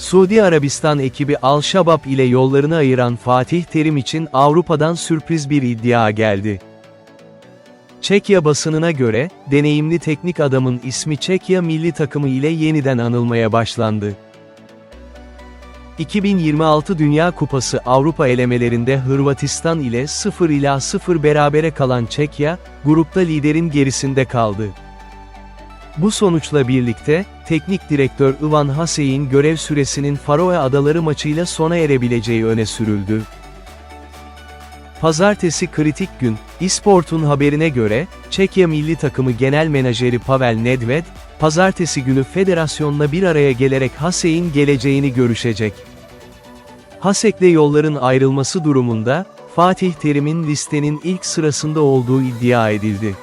Suudi Arabistan ekibi Al-Şabab ile yollarını ayıran Fatih Terim için Avrupa'dan sürpriz bir iddia geldi. Çekya basınına göre, deneyimli teknik adamın ismi Çekya milli takımı ile yeniden anılmaya başlandı. 2026 Dünya Kupası Avrupa elemelerinde Hırvatistan ile 0 ila 0 berabere kalan Çekya, grupta liderin gerisinde kaldı. Bu sonuçla birlikte, teknik direktör Ivan Hasey'in görev süresinin Faroe Adaları maçıyla sona erebileceği öne sürüldü. Pazartesi kritik gün, İsport'un haberine göre, Çekya milli takımı genel menajeri Pavel Nedved, pazartesi günü federasyonla bir araya gelerek Hasey'in geleceğini görüşecek. Hasek'le yolların ayrılması durumunda, Fatih Terim'in listenin ilk sırasında olduğu iddia edildi.